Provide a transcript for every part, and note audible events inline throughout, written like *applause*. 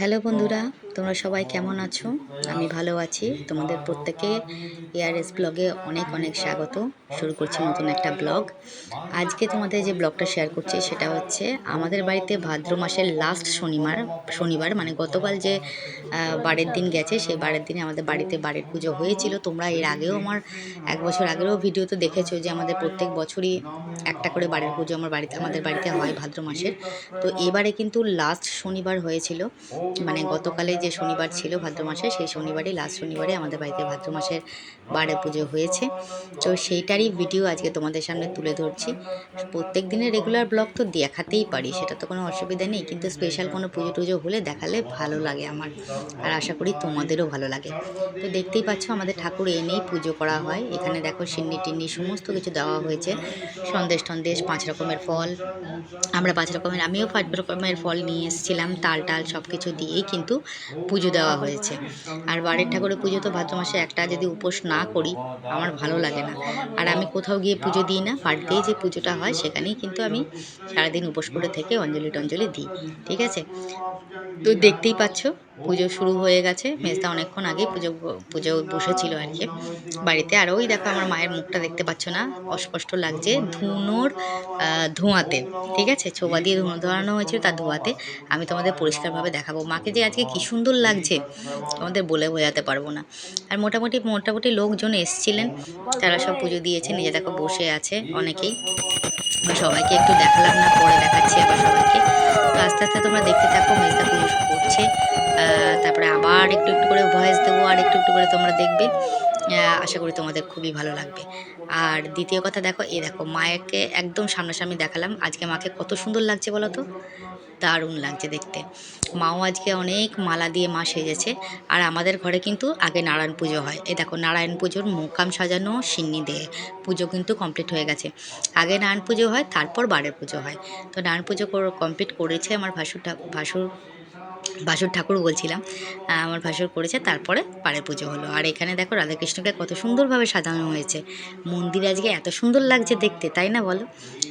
Hello বন্ধুরা, তোমরা সবাই কেমন আছো? আমি ভালো আছি। তোমাদের প্রত্যেকে এআরএস ব্লগে অনেক অনেক স্বাগত। শুরু করছি নতুন একটা ব্লগ। আজকে তোমাদের যে ব্লগটা শেয়ার করছি সেটা হচ্ছে, আমাদের বাড়িতে ভাদ্র মাসের লাস্ট শনিবার শনিবার মানে গতকাল যে বারের দিন গেছে, সেই বারের দিনে আমাদের বাড়িতে বাড়ির পুজো হয়েছিল। তোমরা এর আগেও আমার, এক বছর আগেও ভিডিওতে দেখেছ যে, আমাদের প্রত্যেক বছরই একটা করে বাড়ির পুজো আমার বাড়িতে, আমাদের বাড়িতে হয় ভাদ্র মাসের। তো এবারে কিন্তু লাস্ট শনিবার হয়েছিল। মানে গতকালে যে শনিবার ছিল ভাদ্র মাসে, সেই শনিবারই লাস্ট শনিবারে আমাদের বাড়িতে ভাদ্র মাসের বারে পুজো হয়েছে। তো সেইটারই ভিডিও আজকে তোমাদের সামনে তুলে ধরছি। প্রত্যেক দিনের রেগুলার ব্লগ তো দেখাতেই পারি, সেটা তো কোনো অসুবিধা নেই, কিন্তু স্পেশাল কোনো পুজো টুজো হলে দেখালে ভালো লাগে আমার, আর আশা করি তোমাদেরও ভালো লাগে। তো দেখতেই পাচ্ছ আমাদের ঠাকুর এনেই পুজো করা হয়। এখানে দেখো সিন্নি টিন্নি সমস্ত কিছু দেওয়া হয়েছে। সন্দেশ টন্দেশ, পাঁচ রকমের ফল, আমরা পাঁচ রকমের, আমিও পাঁচ রকমের ফল নিয়ে এসেছিলাম, তাল টাল সব কিছু দিয়েই কিন্তু পুজো দেওয়া হয়েছে। আর বাড়ির ঠাকুরের পুজো তো ভাদ্র মাসে একটা যদি উপোস না করি, আমার ভালো লাগে না। আর আমি কোথাও গিয়ে পুজো দিই না বাড়িতেই যে পুজোটা হয়, সেখানেই কিন্তু আমি সারাদিন উপোস করে থেকে অঞ্জলি টঞ্জলি দিই। ঠিক আছে? তো দেখতেই পাচ্ছ পুজো শুরু হয়ে গেছে। মেজদা অনেকক্ষণ আগেই পুজো পুজো বসেছিল আর কি। বাড়িতে আর ওই দেখো আমার মায়ের মুখটা দেখতে পাচ্ছ না, অস্পষ্ট লাগছে। ধুনোর ধোঁয়াতে, ঠিক আছে? ছোবা দিয়ে ধুনো ধরানো হয়েছিল তার ধোঁয়াতে। আমি তোমাদের পরিষ্কারভাবে দেখাবো। মাকে যে আজকে কি সুন্দর লাগছে, তোমাদের বলে বোঝাতে পারব না। আর মোটামুটি মোটামুটি লোকজন এসছিলেন। তারা সব পুজো দিয়েছে, নিজে দেখো বসে আছে অনেকেই। সবাইকে একটু দেখালাম না, পরে দেখাচ্ছি আবার সবাইকে। আস্তে আস্তে তোমরা দেখতে থাকো, মেজদা পুজো করছে। তারপরে আবার একটু একটু করে ভয়েস দেবো, আর একটু একটু করে তোমরা দেখবে। আশা করি তোমাদের খুবই ভালো লাগবে। আর দ্বিতীয় কথা দেখো, এই দেখো মায়েরকে একদম সামনাসামনি দেখালাম। আজকে মাকে কত সুন্দর লাগছে বলো তো? দারুণ লাগছে দেখতে। মাও আজকে অনেক মালা দিয়ে মা সেজেছে। আর আমাদের ঘরে কিন্তু আগে নারায়ণ পুজো হয়। এ দেখো, নারায়ণ পুজোর মোকাম সাজানো, সিন্নি দিয়ে পুজো কিন্তু কমপ্লিট হয়ে গেছে। আগে নারায়ণ পুজো হয়, তারপর বারের পুজো হয়। তো নারায়ণ পুজো কমপ্লিট করেছে আমার ভাসুর ভাসুর ভাসুর ঠাকুর বলছিলাম আমার ভাসুর করেছে, তারপরে পাড়ে পুজো হলো। আর এখানে দেখো রাধাকৃষ্ণকে কত সুন্দরভাবে সাজানো হয়েছে। মন্দির আজকে এত সুন্দর লাগছে দেখতে, তাই না বলো?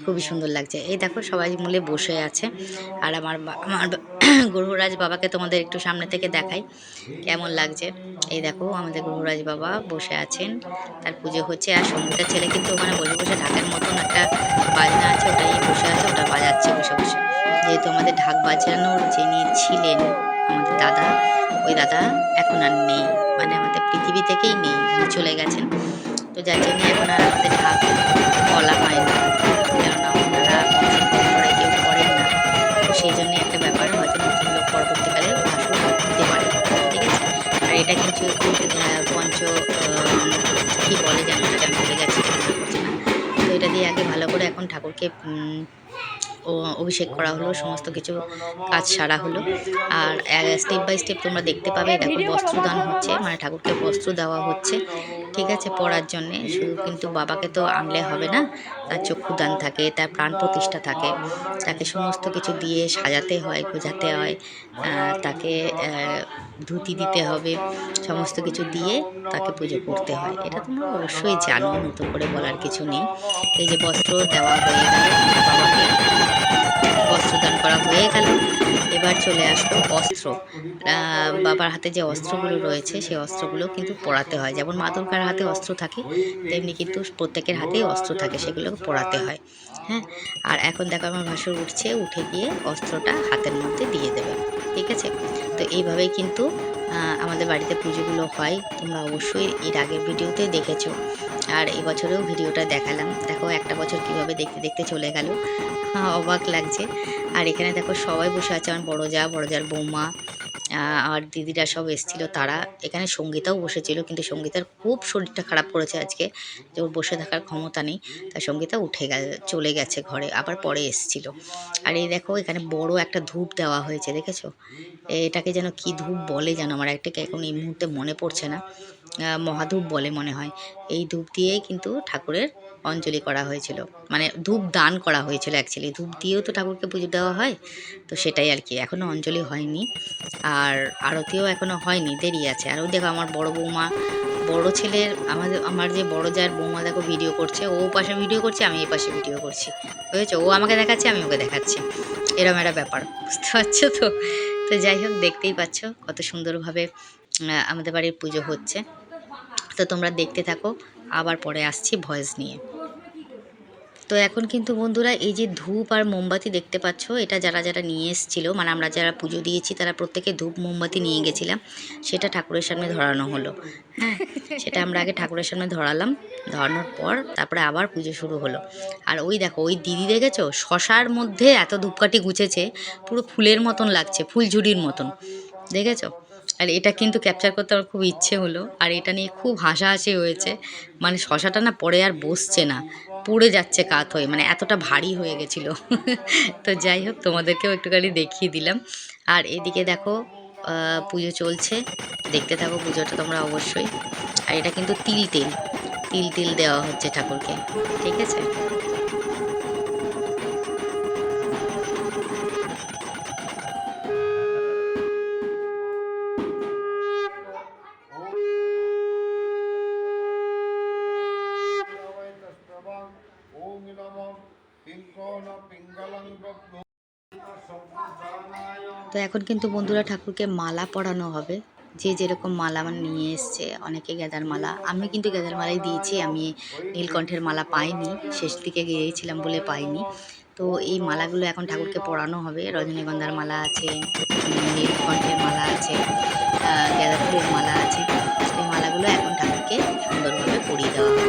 খুবই সুন্দর লাগছে। এই দেখো সবাই মিলে বসে আছে। আর আমার আমার *clears throat* গ্রহরাজ বাবাকে তোমাদের একটু সামনে থেকে দেখাই, কেমন লাগছে। এই দেখো আমাদের গ্রহরাজ বাবা বসে আছেন, তার পুজো হচ্ছে। আর সঙ্গীতার ছেলে কিন্তু ওখানে বসে বসে ঢাকের যেহেতু আমাদের ঢাক বাজানোর যিনি ছিলেন আমাদের দাদা, ওই দাদা এখন আর নেই। মানে আমাদের পৃথিবী থেকেই নেই চলে গেছেন। তো যার জন্য এখন আর আমাদের ঢাক বলা হয় না। কেননা ওনারা পরম্পরায় কেউ করেন না। তো সেই জন্য একটা ব্যাপার হয়তো নতুন লোক পরবর্তীকালে ভাষণ দিতে পারে। ঠিক আছে? আর এটা কিন্তু পঞ্চ কি বলে যেন এটা ভুলে গেছে না। তো এটা দিয়ে আগে ভালো করে এখন ঠাকুরকে অভিষেক করা হলো, সমস্ত কিছু কাজ সারা হলো। আর স্টেপ বাই স্টেপ তোমরা দেখতে পাবে, দেখো বস্ত্রদান হচ্ছে মানে ঠাকুরকে বস্ত্র দেওয়া হচ্ছে, ঠিক আছে, পড়ার জন্যে। শুধু কিন্তু বাবাকে তো আনলে হবে না, তার চক্ষুদান থাকে, তার প্রাণ প্রতিষ্ঠা থাকে। তাকে সমস্ত কিছু দিয়ে সাজাতে হয় গোজাতে হয় তাকে ধুতি দিতে হবে, সমস্ত কিছু দিয়ে তাকে পুজো করতে হয়। এটা তোমরা অবশ্যই জানো, নতুন করে বলার কিছু নেই। এই যে বস্ত্র দেওয়া হয়ে গেল বাবাকে বস্ত্রদান করা হয়ে গেল এবার চলে আসলো অস্ত্র। বাবার হাতে যে অস্ত্রগুলো রয়েছে, সেই অস্ত্রগুলো কিন্তু পরাতে হয়। যেমন মা হাতে অস্ত্র থাকে, তেমনি কিন্তু প্রত্যেকের হাতেই অস্ত্র থাকে সেগুলো পরাতে হয়। হ্যাঁ? আর এখন দেখো আমার ভাসুর উঠছে, উঠে গিয়ে অস্ত্রটা হাতের মধ্যে দিয়ে দেবে। ঠিক আছে? তো এইভাবেই কিন্তু আমাদের বাড়িতে পুজোগুলো হয়। তোমরা অবশ্যই এর আগের ভিডিওতে দেখেছ। আর এবছরেও ভিডিওটা দেখালাম। দেখো একটা বছর কীভাবে দেখতে দেখতে চলে গেল। অবাক লাগছে। আর এখানে দেখো সবাই বসে আছে, আমার বড় যা, বড় যার বৌমা আর দিদিরা সব এসেছিল, তারা। এখানে সঙ্গীতাও বসেছিল, কিন্তু সঙ্গীতার খুব শরীরটা খারাপ করেছে আজকে। যে ওর বসে থাকার ক্ষমতা নেই তাই সঙ্গীতা উঠে গে চলে গেছে ঘরে, আবার পরে এসেছিল। আর এই দেখো, এখানে বড় একটা ধূপ দেওয়া হয়েছে, দেখেছ? এটাকে যেন কি ধূপ বলে যেন আমার একটা, এখন এই মুহূর্তে মনে পড়ছে না। মহাধূপ বলে মনে হয়। এই ধূপ দিয়েই কিন্তু ঠাকুরের অঞ্জলি করা হয়েছিল। মানে ধূপ দান করা হয়েছিল অ্যাকচুয়ালি ধূপ দিয়েও তো ঠাকুরকে পুজো দেওয়া হয়, তো সেটাই আর কি। এখনও অঞ্জলি হয়নি। আর আরতিও এখনও হয়নি, দেরি আছে। আর ওই দেখো আমার বড় বৌমা, বড় ছেলের আমাদের, আমার যে বড় যার বৌমা দেখো ভিডিও করছে। ও পাশে ভিডিও করছে, আমি এই পাশে ভিডিও করছি। বুঝেছ? ও আমাকে দেখাচ্ছে, আমি ওকে দেখাচ্ছি। এরকম একটা ব্যাপার, বুঝতে পারছ তো? তো যাই হোক, দেখতেই পাচ্ছ কত সুন্দরভাবে আমাদের বাড়ির পুজো হচ্ছে। তো তোমরা দেখতে থাকো। আবার পরে আসছি ভয়েস নিয়ে। তো এখন কিন্তু বন্ধুরা এই যে ধূপ আর মোমবাতি দেখতে পাচ্ছ, এটা যারা যারা নিয়ে এসেছিল মানে আমরা যারা পুজো দিয়েছি তারা প্রত্যেকে ধূপ মোমবাতি নিয়ে গেছিলাম, সেটা ঠাকুরের সামনে ধরানো হলো। হ্যাঁ সেটা আমরা আগে ঠাকুরের সামনে ধরালাম, ধরানোর পর তারপরে আবার পুজো শুরু হলো। আর ওই দেখো, ওই দিদি দেখেছ? শশার মধ্যে এত ধূপকাঠি গুছেছে, পুরো ফুলের মতন লাগছে ফুলঝুরির মতন। দেখেছ? আর এটা কিন্তু ক্যাপচার করতে আমার খুব ইচ্ছে হলো। আর এটা নিয়ে খুব হাসাহাসি হয়েছে। মানে শশাটা না পরে আর বসছে না। পুড়ে যাচ্ছে কাত হয়ে। মানে এতটা ভারী হয়ে গেছিল। *laughs* তো যাই হোক, তোমাদেরকেও একটুখানি দেখিয়ে দিলাম। আর এদিকে দেখো পুজো চলছে। দেখতে থাকো পুজোটা তোমরা অবশ্যই। আর এটা কিন্তু তিল তিল। তিল তিল দেওয়া হচ্ছে ঠাকুরকে। ঠিক আছে? এখন কিন্তু বন্ধুরা ঠাকুরকে মালা পরানো হবে। যে যেরকম মালা মানে নিয়ে এসছে, অনেকে গেঁদার মালা। আমি কিন্তু গেঁদার মালাই দিয়েছি, আমি নীলকণ্ঠের মালা পাইনি, শেষ দিকে গিয়েছিলাম বলে পাইনি। তো এই মালাগুলো এখন ঠাকুরকে পরানো হবে। রজনীগন্ধার মালা আছে, নীলকণ্ঠের মালা আছে গাঁদা ফুলের মালা আছে। সেই মালাগুলো এখন ঠাকুরকে সুন্দরভাবে পরিয়ে দেওয়া হবে।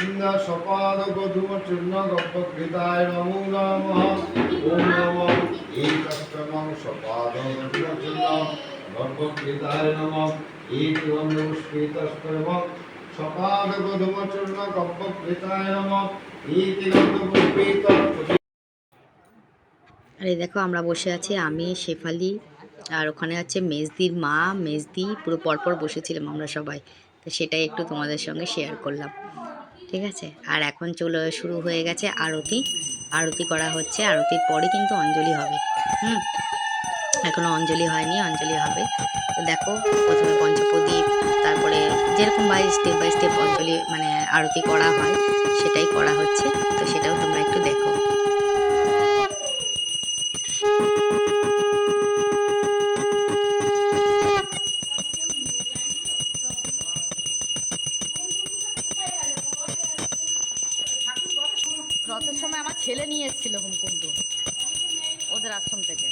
নমো নম। ওম নম। নম। সপাদ নম। আরে দেখো, আমরা বসে আছি, আমি, শেফালি, আর ওখানে আছে মেজদির মা, মেজদি, পুরো পরপর বসেছিলাম আমরা সবাই। তো সেটাই একটু তোমাদের সঙ্গে শেয়ার করলাম। ঠিক আছে? আর এখন চলে শুরু হয়ে গেছে আরতি। আরতি করা হচ্ছে, আরতির পরে কিন্তু অঞ্জলি হবে। হুম? এখনও অঞ্জলি হয়নি, অঞ্জলি হবে। তো দেখো, প্রথমে পঞ্চপ্রদীপ, তারপরে যেরকম বাই স্টেপ বাই স্টেপ অঞ্জলি মানে আরতি করা হয়, সেটাই করা হচ্ছে। তো সেটাও তোমরা একটু দেখো। রথের সময় আমার ছেলে নিয়ে এসেছিল হুমকুন্ডু ওদের আশ্রম থেকে।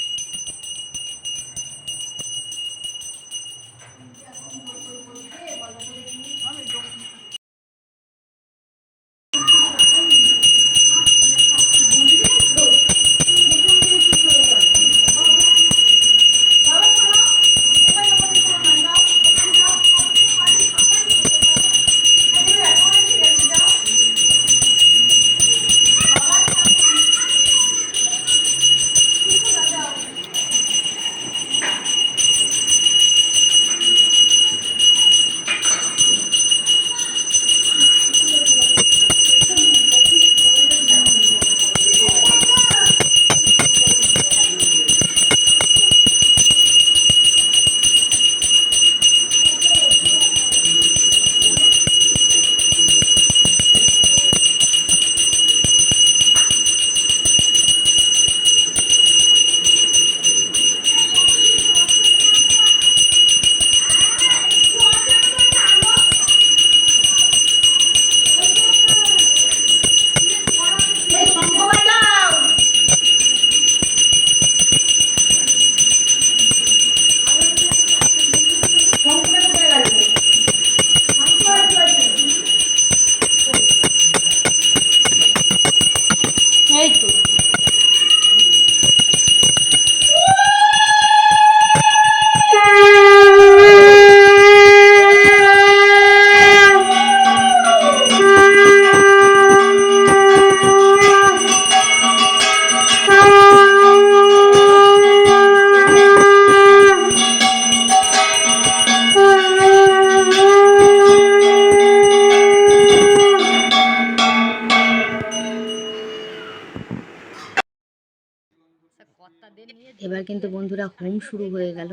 এবার কিন্তু বন্ধুরা হোম শুরু হয়ে গেল।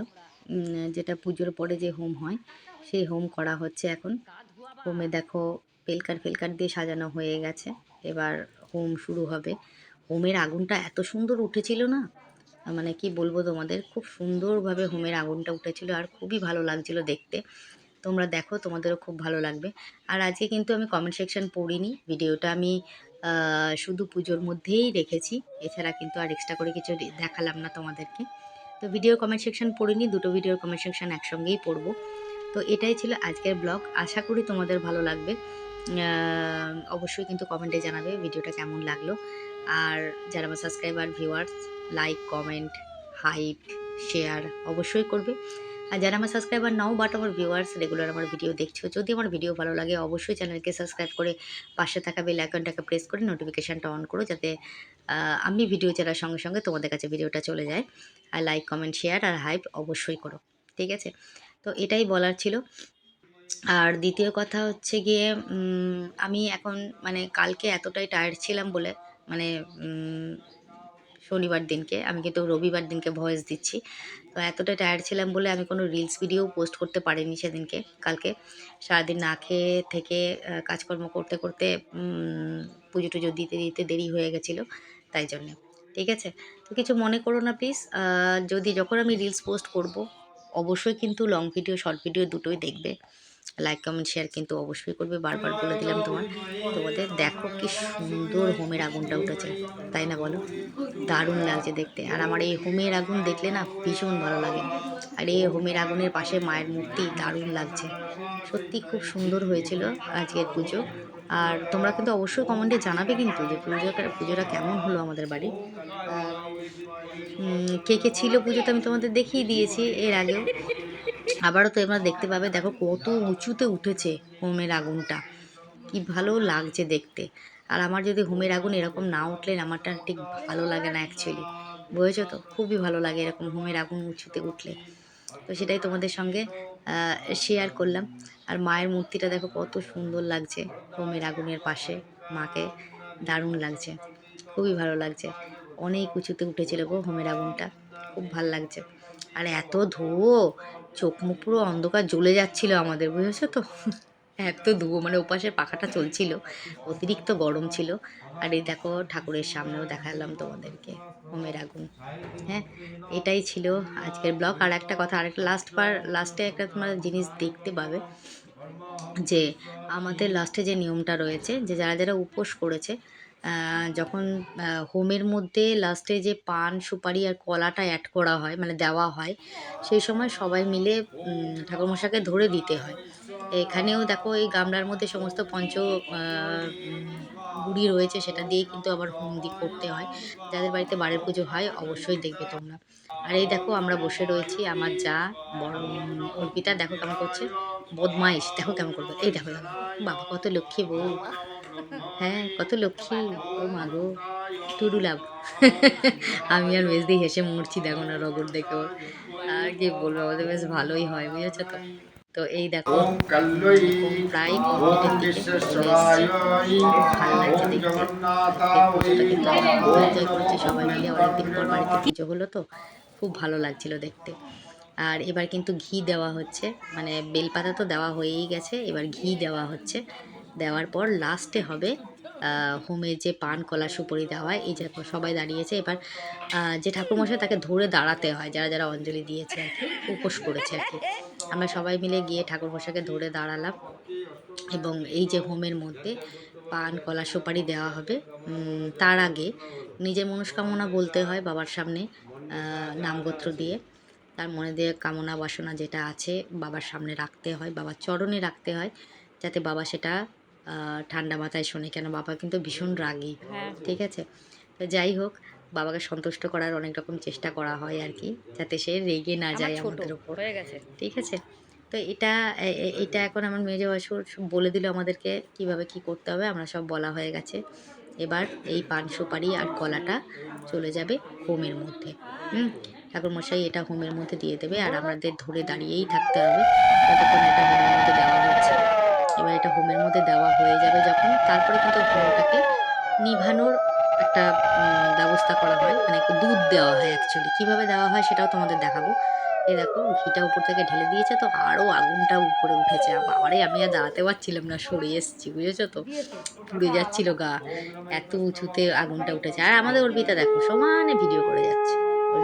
যেটা পুজোর পরে যে হোম হয়, সেই হোম করা হচ্ছে এখন। হোমে দেখো, পেলকার ফেলকার দিয়ে সাজানো হয়ে গেছে। এবার হোম শুরু হবে। হোমের আগুনটা এত সুন্দর উঠেছিল না? মানে কি বলব তোমাদের? খুব সুন্দরভাবে হোমের আগুনটা উঠেছিল আর খুবই ভালো লাগছিল দেখতে। তোমরা দেখো, তোমাদেরও খুব ভালো লাগবে। আর আজকে কিন্তু আমি কমেন্ট সেকশন পড়িনি। ভিডিওটা আমি শুধু পুজোর মধ্যেই রেখেছি। এছাড়া কিন্তু আর এক্সট্রা করে কিছু দেখালাম না তোমাদেরকে। তো ভিডিও কমেন্ট সেকশন পড়িনি, দুটো ভিডিওর কমেন্ট সেকশন একসঙ্গেই পড়ব। তো এটাই ছিল আজকের ব্লগ আশা করি তোমাদের ভালো লাগবে। অবশ্যই কিন্তু কমেন্টে জানাবে ভিডিওটা কেমন লাগল। আর যারা আমার subscriber viewers like comment hype share অবশ্যই করবে। আর যারা আমার সাবস্ক্রাইবার নাও বাট আমার ভিউয়ার্স রেগুলার আমার ভিডিও দেখছ, যদি আমার ভিডিও ভালো লাগে, অবশ্যই চ্যানেলকে সাবস্ক্রাইব করে পাশে থাকা বেল আইকনটাকে প্রেস করে নোটিফিকেশানটা অন করো, যাতে আমি ভিডিও ছাড়ার সঙ্গে সঙ্গে তোমাদের কাছে ভিডিওটা চলে যায়। আর লাইক কমেন্ট শেয়ার আর হাইপ অবশ্যই করো, ঠিক আছে? তো এটাই বলার ছিল। আর দ্বিতীয় কথা হচ্ছে গিয়ে আমি এখন মানে কালকে এতটাই টায়ার্ড ছিলাম বলে মানে শনিবার দিনকে, আমি কিন্তু রবিবার দিনকে ভয়েস দিচ্ছি। তো এতটা টায়ার্ড ছিলাম বলে আমি কোনো রিলস ভিডিও পোস্ট করতে পারিনি সেদিনকে, কালকে। সারাদিন না খেয়ে থেকে কাজকর্ম করতে করতে পুজো টুজো দিতে দিতে দেরি হয়ে গেছিল, তাই জন্যে। ঠিক আছে? তো কিছু মনে করো না প্লিজ যদি যখন আমি রিলস পোস্ট করব, অবশ্যই কিন্তু লং ভিডিও শর্ট ভিডিও দুটোই দেখবে। লাইক কমেন্ট শেয়ার কিন্তু অবশ্যই করবে। বারবার বলে দিলাম তোমার। তোমাদের দেখো কি সুন্দর হোমের আগুনটা উঠেছে। তাই না বলো? দারুণ লাগছে দেখতে। আর আমার এই হোমের আগুন দেখলে না ভীষণ ভালো লাগে। আর এই হোমের আগুনের পাশে মায়ের মূর্তি দারুণ লাগছে। সত্যি খুব সুন্দর হয়েছিল আজকের পুজো। আর তোমরা কিন্তু অবশ্যই কমেন্টে জানাবে কিন্তু যে পুজোটা পুজোটা কেমন হলো আমাদের বাড়ি। কে কে ছিল পুজোতে আমি তোমাদের দেখিয়ে দিয়েছি এর আগেও। আবারও তো এবার দেখতে পাবে, দেখো কত উঁচুতে উঠেছে হোমের আগুনটা। কি ভালো লাগছে দেখতে। আর আমার যদি হোমের আগুন এরকম না উঠলে আমারটা ঠিক ভালো লাগে না অ্যাকচুয়ালি বুঝেছ তো? খুবই ভালো লাগে এরকম হোমের আগুন উঁচুতে উঠলে। তো সেটাই তোমাদের সঙ্গে শেয়ার করলাম। আর মায়ের মূর্তিটা দেখো কত সুন্দর লাগছে হোমের আগুনের পাশে। মাকে দারুণ লাগছে। খুবই ভালো লাগছে। অনেক উঁচুতে উঠেছিল গো হোমের আগুনটা। খুব ভালো লাগছে। আর এত ধুয়ো! চোখ মুখ পুরো অন্ধকার জ্বলে যাচ্ছিল আমাদের, বুঝেছ তো? এত ধুয়ো মানে ওপাশে পাখাটা চলছিল, অতিরিক্ত গরম ছিল। আর এই দেখো ঠাকুরের সামনেও দেখালাম তোমাদেরকে হোমের আগুন। হ্যাঁ এটাই ছিল আজকের ব্লগ। আর একটা কথা, আর একটা লাস্ট বার লাস্টে একটা তোমরা জিনিস দেখতে পাবে, যে আমাদের লাস্টে যে নিয়মটা রয়েছে, যে যারা যারা উপোস করেছে যখন হোমের মধ্যে লাস্টে যে পান, সুপারি আর কলাটা অ্যাড করা হয় মানে দেওয়া হয়, সেই সময় সবাই মিলে ঠাকুরমশাকে ধরে দিতে হয়। এখানেও দেখো এই গামলার মধ্যে সমস্ত পঞ্চ গুড়ি রয়েছে, সেটা দিয়েই কিন্তু আবার হোম দি, করতে হয়। যাদের বাড়িতে বাড়ির পুজো হয়, অবশ্যই দেখবে তোমরা। আর এই দেখো আমরা বসে রয়েছি, আমার যা, বড়, অর্পিতা, দেখো কেমন করছে। বদমাইশ, দেখো কেমন করবে। এই দেখো দেখো, বাবা, কত লক্ষ্মী বউ। হ্যাঁ কত লক্ষ্মী। ও মা গো টুরুলাভ আমি আর মেজদি হেসে মরছি দেখো না রগর দেখে। ওর আর কি বলব আমাদের বেশ ভালোই হয় বুঝেছ তো? তো এই দেখো প্রায় কমপ্লিটের দিকে চলে এসছে। ভালো লাগছে দেখতে। কিন্তু এনজয় করেছি সবাই মিলে অনেকদিন পর বাড়িতে পুজো হলো তো খুব ভালো লাগছিল দেখতে। আর এবার কিন্তু ঘি দেওয়া হচ্ছে মানে বেলপাতা তো দেওয়া হয়েই গেছে এবার ঘি দেওয়া হচ্ছে। দেওয়ার পর লাস্টে হবে হোমের যে পান, কলা, সুপারি দেওয়া হয়, এই যে সবাই দাঁড়িয়েছে। এবার যে ঠাকুরমশাই তাকে ধরে দাঁড়াতে হয়, যারা যারা অঞ্জলি দিয়েছে আর কি, উপোস করেছে আর কি। আমরা সবাই মিলে গিয়ে ঠাকুরমশাকে ধরে দাঁড়ালাম এবং এই যে হোমের মধ্যে পান, কলা, সুপারি দেওয়া হবে তার আগে নিজের মনস্কামনা বলতে হয় বাবার সামনে নামগোত্র দিয়ে। তার মনে দিয়ে কামনা, বাসনা যেটা আছে বাবার সামনে রাখতে হয়, বাবার চরণে রাখতে হয়, যাতে বাবা সেটা ঠান্ডা মাথায় শোনে কেন? বাবা কিন্তু ভীষণ রাগী। হ্যাঁ ঠিক আছে? তো যাই হোক বাবাকে সন্তুষ্ট করার অনেক রকম চেষ্টা করা হয় আর কি যাতে সে রেগে না যায় আমাদের উপর। হয়ে গেছে। ঠিক আছে? তো এটা এটা এখন আমার মেজো বাসুর বলে দিল আমাদেরকে কীভাবে কি করতে হবে আমরা সব বলা হয়ে গেছে। এবার এই পান সুপারি আর কলাটা চলে যাবে হোমের মধ্যে। হুম? ঠাকুরমশাই এটা হোমের মধ্যে দিয়ে দেবে আর আমাদের ধরে দাঁড়িয়েই থাকতে হবে ততক্ষণ এটা হোমের মধ্যে দেওয়া হচ্ছে। এবার এটা হোমের মধ্যে দেওয়া হয়ে যাবে যখন। তারপরে কিন্তু হোমটাকে নিভানোর একটা ব্যবস্থা করা হয়। মানে দুধ দেওয়া হয় অ্যাকচুয়ালি কীভাবে দেওয়া হয় সেটাও তোমাদের দেখাবো। এই দেখো, ঘিটা উপর থেকে ঢেলে দিয়েছে তো আরও আগুনটা উপরে উঠেছে। বাবারে, আমি আর দাঁড়াতে পারছিলাম না, সরে এসেছি, বুঝেছ তো? পুড়ে যাচ্ছিল গা। এত উঁচুতে আগুনটা উঠেছে। আর আমাদের অর্পিতা দেখো, সমানে ভিডিও করে যাচ্ছে।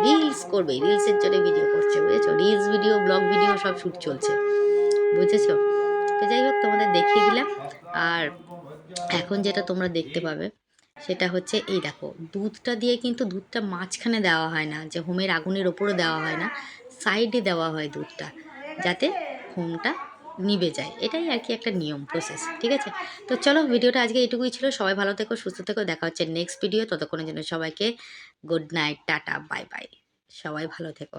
রিলস করবে রিলসের জন্য ভিডিও করছে, বুঝেছ? রিলস ভিডিও ব্লগ ভিডিও সব শ্যুট চলছে। বুঝেছ? তো যাই হোক, তোমাদের দেখিয়ে দিলাম। আর এখন যেটা তোমরা দেখতে পাবে, সেটা হচ্ছে এই দেখো, দুধটা দিয়ে কিন্তু দুধটা মাঝখানে দেওয়া হয় না, যে হোমের আগুনের ওপরে দেওয়া হয় না, সাইডে দেওয়া হয় দুধটা, যাতে হোমটা নিভে যায়। এটাই আর কি একটা নিয়ম প্রসেস ঠিক আছে? তো চলো, ভিডিওটা আজকে এটুকুই ছিল। সবাই ভালো থেকো, সুস্থ থেকো, দেখা হচ্ছে নেক্সট ভিডিও ততক্ষণের জন্য সবাইকে good night tata bye bye সবাই ভালো থেকো।